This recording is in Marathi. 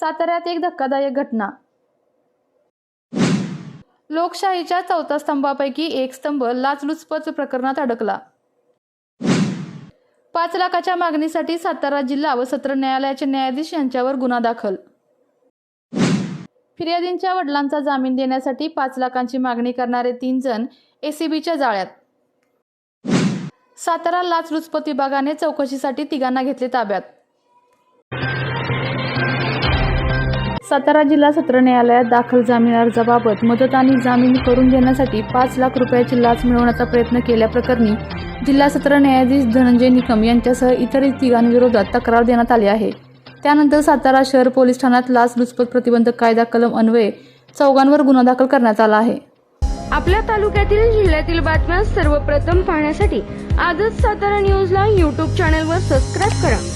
साताऱ्यात एक धक्कादायक घटना. लोकशाहीच्या चौथ्या स्तंभापैकी एक स्तंभ लाचलुचपत प्रकरणात अडकला. पाच लाखाच्या मागणीसाठी सातारा जिल्हा व सत्र न्यायालयाचे न्यायाधीश यांच्यावर गुन्हा दाखल. फिर्यादींच्या वडिलांचा जामीन देण्यासाठी पाच लाखांची मागणी करणारे तीन जण एसीबीच्या जाळ्यात. सातारा लाचलुचपत विभागाने चौकशीसाठी तिघांना घेतले ताब्यात. सातारा जिल्हा सत्र न्यायालयात दाखल जामीन अर्जाबाबत मदत आणि जामीन करून देण्यासाठी पाच लाख रुपयाची लाच मिळवण्याचा प्रयत्न केल्याप्रकरणी जिल्हा सत्र न्यायाधीश धनंजय निकम यांच्यासह इतर तिघांविरोधात तक्रार देण्यात आली आहे. त्यानंतर सातारा शहर पोलीस ठाण्यात लाचलुचपत प्रतिबंधक कायदा कलम अन्वये चौघांवर गुन्हा दाखल करण्यात आला आहे. आपल्या तालुक्यातील जिल्ह्यातील बातम्या सर्वप्रथम पाहण्यासाठी आजच सातारा न्यूजला यूट्यूब चॅनलवर सबस्क्राईब करा.